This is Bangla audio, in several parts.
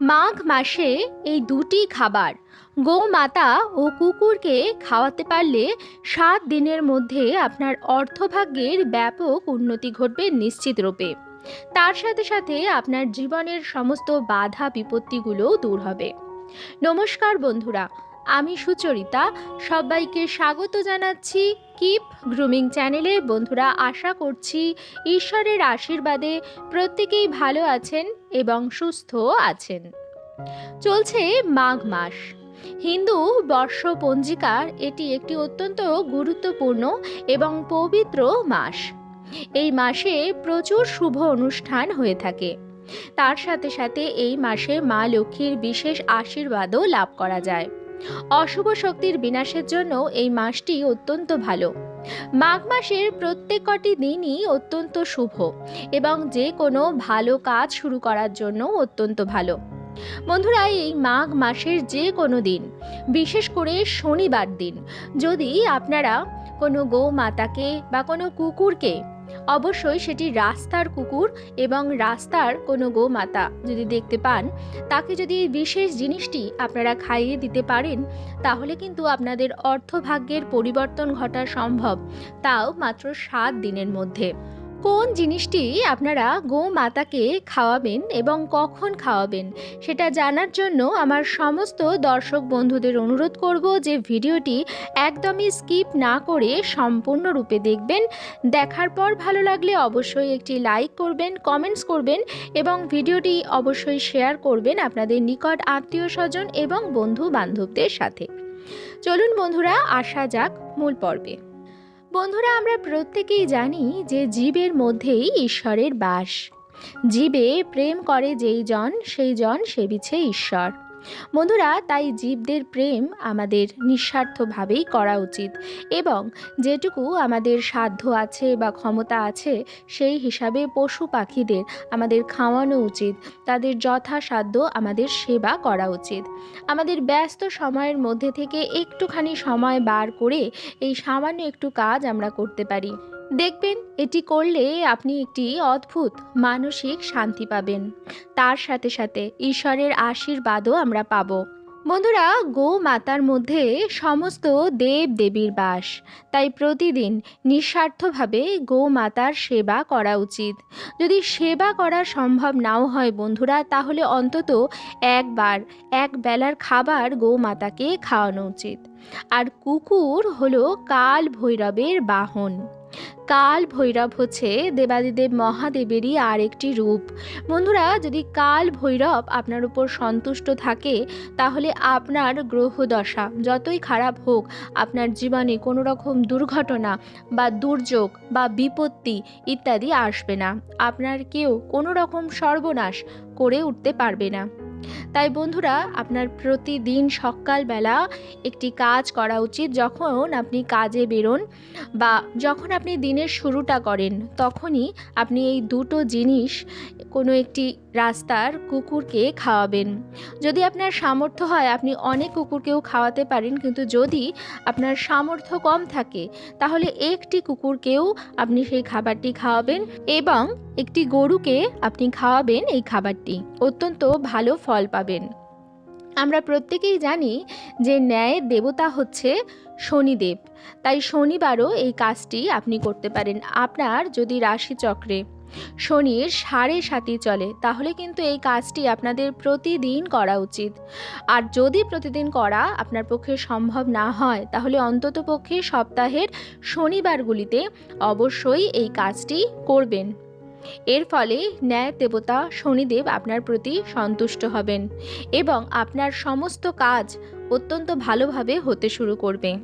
মাঘ মাসে এই দুটি খাবার, গোমাতা ও কুকুরকে খাওয়াতে পারলে সাত দিনের মধ্যে আপনার অর্থভাগ্যের ব্যাপক উন্নতি ঘটবে নিশ্চিত রূপে। তার সাথে সাথে আপনার জীবনের সমস্ত বাধা বিপত্তিগুলোও দূর হবে। নমস্কার বন্ধুরা, আমি সুচরিতা, সবাইকে স্বাগত জানাচ্ছি কিপ গ্রুমিং চ্যানেলে বন্ধুরা আশা করছি ঈশ্বরের আশীর্বাদে প্রত্যেকেই ভালো আছেন এবং সুস্থ আছেন। চলছে মাঘ মাস। হিন্দু বর্ষ পঞ্জিকার এটি একটি অত্যন্ত গুরুত্বপূর্ণ এবং পবিত্র মাস। এই মাসে প্রচুর শুভ অনুষ্ঠান হয়ে থাকে। তার সাথে সাথে এই মাসে মা লক্ষ্মীর বিশেষ আশীর্বাদও লাভ করা যায়। অশুভ শক্তির বিনাশের জন্য এই মাসটি অত্যন্ত ভালো। মাঘ মাসের প্রত্যেক কটি দিনই অত্যন্ত শুভ এবং যে কোনো ভালো কাজ শুরু করার জন্য অত্যন্ত ভালো। বন্ধুরা, এই মাঘ মাসের যে কোনো দিন, বিশেষ করে শনিবার দিন, যদি আপনারা কোনো গো মাতাকে বা কোনো কুকুরকে অবশ্যই সেটি রাস্তার কুকুর এবং রাস্তার কোনো গোমাতা যদি দেখতে পান, তাকে যদি এই বিশেষ জিনিসটি আপনারা খাইয়ে দিতে পারেন, তাহলে কিন্তু আপনাদের অর্থভাগ্যের পরিবর্তন ঘটা সম্ভব। তাও মাত্র সাত দিনের মধ্যে। কোন জিনিসটি আপনারা গো মাতাকে খাওয়াবেন এবং কখন খাওয়াবেন সেটা জানার জন্য আমার সমস্ত দর্শক বন্ধুদের অনুরোধ করব যে ভিডিওটি একদমই স্কিপ না করে সম্পূর্ণরূপে দেখবেন। দেখার পর ভালো লাগলে অবশ্যই একটি লাইক করবেন, কমেন্টস করবেন এবং ভিডিওটি অবশ্যই শেয়ার করবেন আপনাদের নিকট আত্মীয় স্বজন এবং বন্ধু বান্ধবদের সাথে। চলুন বন্ধুরা, আসা যাক মূল পর্বে। বন্ধুরা, আমরা প্রত্যেকেই জানি যে জীবের মধ্যেই ঈশ্বরের বাস। জীবে প্রেম করে যেই জন, সেই জন সেবিছে ঈশ্বর। বন্ধুরা, তাই জীবদের প্রেম আমাদের নিঃস্বার্থভাবেই করা উচিত এবং যেটুকু আমাদের সাধ্য আছে বা ক্ষমতা আছে, সেই হিসাবে পশু পাখিদের আমাদের খাওয়ানো উচিত। তাদের যথাসাধ্য আমাদের সেবা করা উচিত। আমাদের ব্যস্ত সময়ের মধ্যে থেকে একটুখানি সময় বার করে এই সামান্য একটু কাজ আমরা করতে পারি। দেখবেন, এটি করলে আপনি একটি অদ্ভুত মানসিক শান্তি পাবেন। তার সাথে সাথে ঈশ্বরের আশীর্বাদও আমরা পাব। বন্ধুরা গো মাতার মধ্যে সমস্ত দেব দেবীর বাস। তাই প্রতিদিন নিঃস্বার্থভাবে গো মাতার সেবা করা উচিত। যদি সেবা করা সম্ভব নাও হয় বন্ধুরা, তাহলে অন্তত একবার, এক বেলার খাবার গো মাতাকে খাওয়ানো উচিত। আর কুকুর হলো কাল ভৈরবের বাহন। কাল ভৈরব হচ্ছে, দেবাদিদেব মহাদেবেরই আরেকটি রূপ। বন্ধুরা, যদি কাল ভৈরব আপনার উপর সন্তুষ্ট থাকে, তাহলে আপনার গ্রহদশা যতই খারাপ হোক, আপনার জীবনে কোনো রকম দুর্ঘটনা বা দুর্যোগ বা বিপত্তি ইত্যাদি আসবে না। আপনার কেউ কোনো রকম সর্বনাশ করে উঠতে পারবে না। তাই বন্ধুরা, আপনার প্রতিদিন সকালবেলা একটি কাজ করা উচিত। যখন আপনি কাজে বেরোন বা যখন আপনি দিনের শুরুটা করেন, তখনই আপনি এই দুটো জিনিস কোনো একটি রাস্তার কুকুরকে খাওয়াবেন। যদি আপনার সামর্থ্য হয়, আপনি অনেক কুকুরকেও খাওয়াতে পারেন, কিন্তু যদি আপনার সামর্থ্য কম থাকে, তাহলে একটি কুকুরকেও আপনি সেই খাবারটি খাওয়াবেন এবং একটি গরুকে আপনি খাওয়াবেন এই খাবারটি। অত্যন্ত ভালো ফল পাবেন। আমরা প্রত্যেকেই জানি যে ন্যায়ের দেবতা হচ্ছে শনিদেব, তাই শনিবারও এই কাজটি আপনি করতে পারেন। আপনার যদি রাশিচক্রে শনির সাড়ে সাতই চলে, তাহলে কিন্তু এই কাজটি আপনাদের প্রতিদিন করা উচিত। আর যদি প্রতিদিন করা আপনার পক্ষে সম্ভব না হয়, তাহলে অন্তত পক্ষে সপ্তাহের শনিবারগুলিতে অবশ্যই এই কাজটি করবেন। এর ফলে ন্যায় দেবতা শনিদেব আপনার প্রতি সন্তুষ্ট হবেন এবং আপনার সমস্ত কাজ অত্যন্ত ভালোভাবে হতে শুরু করবে।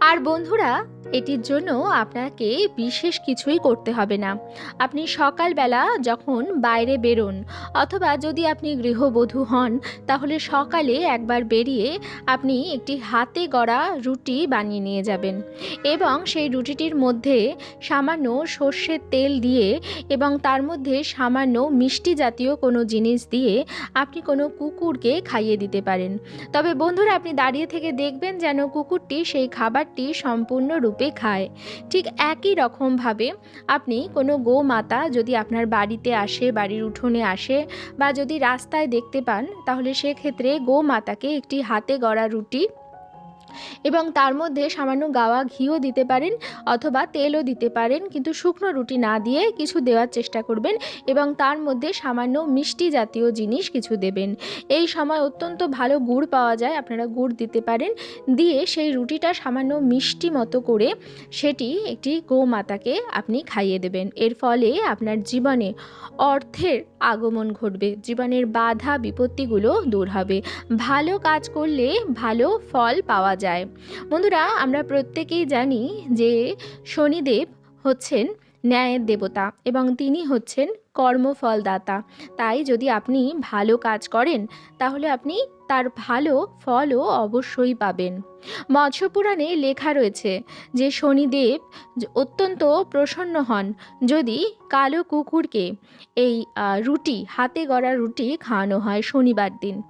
আর বন্ধুরা এটির জন্য আপনাকে বিশেষ কিছুই করতে হবে না। আপনি সকালবেলা যখন বাইরে বেরোন অথবা যদি আপনি গৃহবধূ হন, তাহলে সকালে একবার বেরিয়ে আপনি একটি হাতে গড়া রুটি বানিয়ে নিয়ে যাবেন এবং সেই রুটিটির মধ্যে সামান্য সর্ষের তেল দিয়ে এবং তার মধ্যে সামান্য মিষ্টি জাতীয় কোনো জিনিস দিয়ে আপনি কোনো কুকুরকে খাইয়ে দিতে পারেন। তবে বন্ধুরা, আপনি দাঁড়িয়ে থেকে দেখবেন যেন কুকুরটি সেই খাবারটি সম্পূর্ণরূপে রূপে খায়। ঠিক একই রকমভাবে আপনি কোনো গোমাতা যদি আপনার বাড়িতে আসে, বাড়ির উঠোনে আসে বা যদি রাস্তায় দেখতে পান, তাহলে সেক্ষেত্রে গোমাতাকে একটি হাতে গড়া রুটি এবং তার মধ্যে সামান্য গাওয়া ঘিও দিতে পারেন অথবা তেলও দিতে পারেন, কিন্তু শুকনো রুটি না দিয়ে কিছু দেওয়ার চেষ্টা করবেন এবং তার মধ্যে সামান্য মিষ্টি জাতীয় জিনিস কিছু দেবেন। এই সময় অত্যন্ত ভালো গুড় পাওয়া যায়, আপনারা গুড় দিতে পারেন। দিয়ে সেই রুটিটা সামান্য মিষ্টি মতো করে সেটি একটি গোমাতাকে আপনি খাইয়ে দেবেন। এর ফলে আপনার জীবনে অর্থের আগমন ঘটবে। জীবনের বাধা বিপত্তিগুলো দূর হবে। ভালো কাজ করলে ভালো ফল পাওয়া যায়। বন্ধুরা, আমরা প্রত্যেকেই জানি যে শনিদেব হচ্ছেন ন্যায়ের দেবতা এবং তিনি হচ্ছেন কর্মফলদাতা। তাই যদি আপনি ভালো কাজ করেন, তাহলে আপনি তার ভালো ফলও অবশ্যই পাবেন। মৎস্যপুরাণে লেখা রয়েছে যে শনিদেব অত্যন্ত প্রসন্ন হন যদি কালো কুকুরকে এই রুটি, হাতে গড়া রুটি খাওয়ানো হয় শনিবার দিন।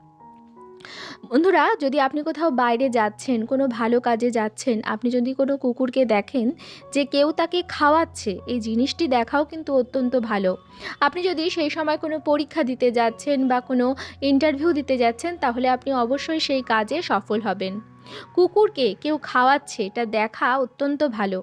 বন্ধুরা, যদি আপনি কোথাও বাইরে যাচ্ছেন, কোনো ভালো কাজে যাচ্ছেন, আপনি যদি কোনো কুকুরকে দেখেন যে কেউ তাকে খাওয়াচ্ছে, এই জিনিসটি দেখাও কিন্তু অত্যন্ত ভালো। আপনি যদি সেই সময় কোনো পরীক্ষা দিতে যাচ্ছেন বা কোনো ইন্টারভিউ দিতে যাচ্ছেন, তাহলে আপনি অবশ্যই সেই কাজে সফল হবেন। কুকুরকে কেউ খাওয়াচ্ছে, এটা দেখা অত্যন্ত ভালো।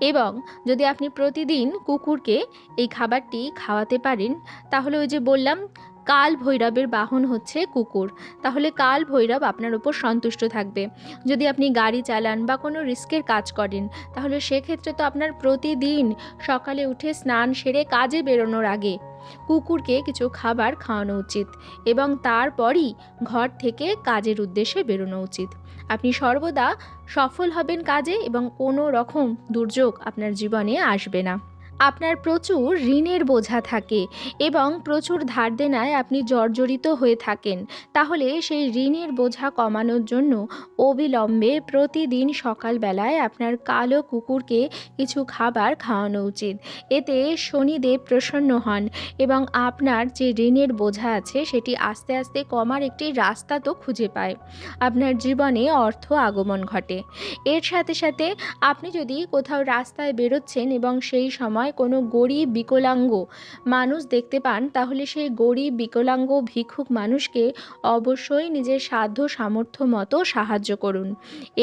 এবং যদি আপনি প্রতিদিন কুকুরকে এই খাবারটি খাওয়াতে পারেন, তাহলে ওই যে বললাম কাল ভৈরবের বাহন হচ্ছে কুকুর। তাহলে কাল ভৈরব আপনার উপর সন্তুষ্ট থাকবে। যদি আপনি গাড়ি চালান বা কোনো রিস্কের কাজ করেন, তাহলে সেক্ষেত্রে তো আপনার প্রতিদিন সকালে উঠে স্নান সেরে কাজে বেরোনোর আগে কুকুরকে কিছু খাবার খাওয়ানো উচিত এবং তারপরই ঘর থেকে কাজের উদ্দেশ্যে বেরোনো উচিত। আপনি সর্বদা সফল হবেন কাজে এবং কোনো রকম দুর্যোগ আপনার জীবনে আসবে না। আপনার প্রচুর ঋণের বোঝা থাকে এবং প্রচুর ধার দেনায় আপনি জর্জরিত হয়ে থাকেন। তাহলে সেই ঋণের বোঝা কমানোর জন্য অবিলম্বে প্রতিদিন সকালবেলায় আপনার কালো কুকুরকে কিছু খাবার খাওয়ানো উচিত। এতে শনিদেব প্রসন্ন হন এবং আপনার যে ঋণের বোঝা আছে সেটি আস্তে আস্তে কমার একটি রাস্তা তো খুঁজে পায়। আপনার জীবনে অর্থ আগমন ঘটে। এর সাথে সাথে আপনি যদি কোথাও রাস্তায় বেরোচ্ছেন এবং সেই সময় কোনো গরিব বিকলাঙ্গ মানুষ দেখতে পান, তাহলে সেই গরিব বিকলাঙ্গ ভিক্ষুক মানুষকে অবশ্যই নিজের সাধ্য সামর্থ্য মতো সাহায্য করুন।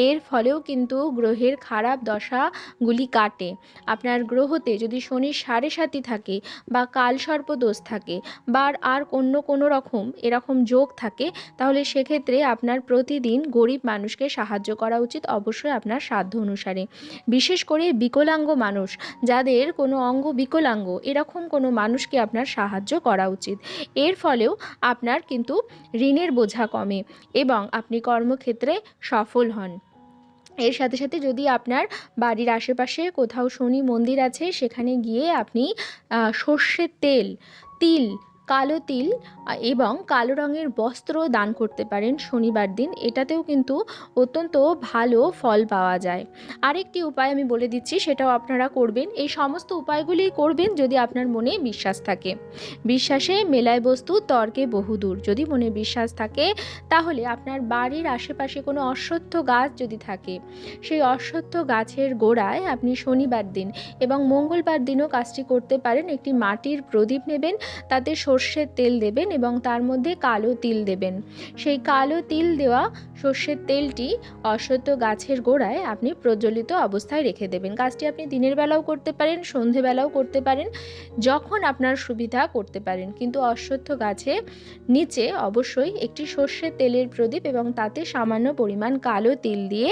এর ফলেও কিন্তু গ্রহের খারাপ দশাগুলি কাটে। আপনার গ্রহতে যদি শনির সাড়ে সাতি থাকে বা কালসর্প দোষ থাকে বা আর অন্য কোনো রকম, এরকম যোগ থাকে, তাহলে সেক্ষেত্রে আপনার প্রতিদিন গরিব মানুষকে সাহায্য করা উচিত, অবশ্যই আপনার সাধ্য অনুসারে। বিশেষ করে বিকলাঙ্গ মানুষ, যাদের কোনো অঙ্গ বিকলাঙ্গ, এরকম কোনো মানুষকে আপনার সাহায্য করা উচিত। এর ফলেও আপনার কিন্তু ঋণের বোঝা কমে এবং আপনি কর্মক্ষেত্রে সফল হন। এর সাথে সাথে যদি আপনার বাড়ির আশেপাশে কোথাও শনি মন্দির আছে, সেখানে গিয়ে আপনি সর্ষের তেল, তিল কালো তিল এবং কালো রঙের বস্ত্র দান করতে পারেন শনিবার দিন। এটাতেও কিন্তু অত্যন্ত ভালো ফল পাওয়া যায়। আরেকটি উপায় আমি বলে দিচ্ছি, সেটাও আপনারা করবেন। এই সমস্ত উপায়গুলি করবেন যদি আপনার মনে বিশ্বাস থাকে। বিশ্বাসে মেলায় বস্তু, তর্কে বহুদূর যদি মনে বিশ্বাস থাকে, তাহলে আপনার বাড়ির আশেপাশে কোনো অশ্বত্থ গাছ যদি থাকে, সেই অশ্বত্থ গাছের গোড়ায় আপনি শনিবার দিন এবং মঙ্গলবার দিনও কাজটি করতে পারেন। একটি মাটির প্রদীপ নেবেন, তাতে সর্ষের তেল দেবেন এবং তার মধ্যে কালো তিল দেবেন। সেই কালো তিল দেওয়া সর্ষের তেলটি অশ্বত্থ গাছের গোড়ায় আপনি প্রজ্বলিত অবস্থায় রেখে দেবেন। কাজটি আপনি দিনের বেলাও করতে পারেন সন্ধেবেলাও করতে পারেন, যখন আপনার সুবিধা করতে পারেন। কিন্তু অশ্বত্থ গাছে নিচে অবশ্যই একটি সর্ষের তেলের প্রদীপ এবং তাতে সামান্য পরিমাণ কালো তিল দিয়ে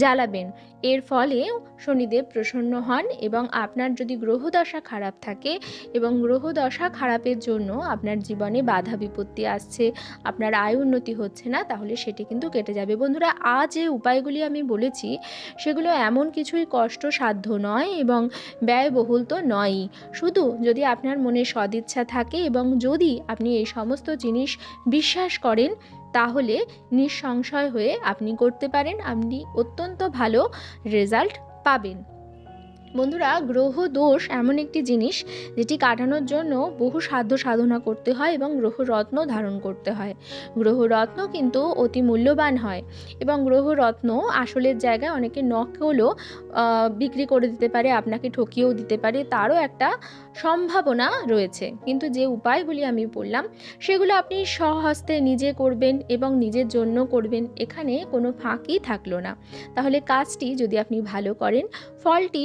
জ্বালাবেন। এর ফলে শনিদেব প্রসন্ন হন এবং আপনার যদি গ্রহদশা খারাপ থাকে এবং গ্রহদশা খারাপের জন্য আপনার জীবনে বাধা বিপত্তি আসছে, আপনার আয় উন্নতি হচ্ছে না, তাহলে সেটি কিন্তু কেটে যাবে। বন্ধুরা, আজ যে উপায়গুলি আমি বলেছি, সেগুলো এমন কিছুই কষ্টসাধ্য নয় এবং ব্যয়বহুল তো নয়ই। শুধু যদি আপনার মনে সদিচ্ছা থাকে এবং যদি আপনি এই সমস্ত জিনিস বিশ্বাস করেন, তাহলে নিঃসংশয় হয়ে আপনি করতে পারেন। আপনি অত্যন্ত ভালো রেজাল্ট পাবেন। বন্ধুরা, গ্রহ দোষ এমন একটি জিনিস যেটি কাটানোর জন্য বহু সাধ্য সাধনা করতে হয় এবং গ্রহ রত্ন ধারণ করতে হয়। গ্রহ রত্ন কিন্তু অতি মূল্যবান হয় এবং গ্রহ রত্ন আসলের জায়গায় অনেকে নকলও বিক্রি করে দিতে পারে, আপনাকে ঠকিয়েও দিতে পারে, তারও একটা সম্ভাবনা রয়েছে। কিন্তু যে উপায়গুলি আমি বললাম, সেগুলো আপনি স্বহস্তে নিজে করবেন এবং নিজের জন্য করবেন, এখানে কোনো ফাঁকি থাকল না। তাহলে কাজটি যদি আপনি ভালো করেন, ফলটি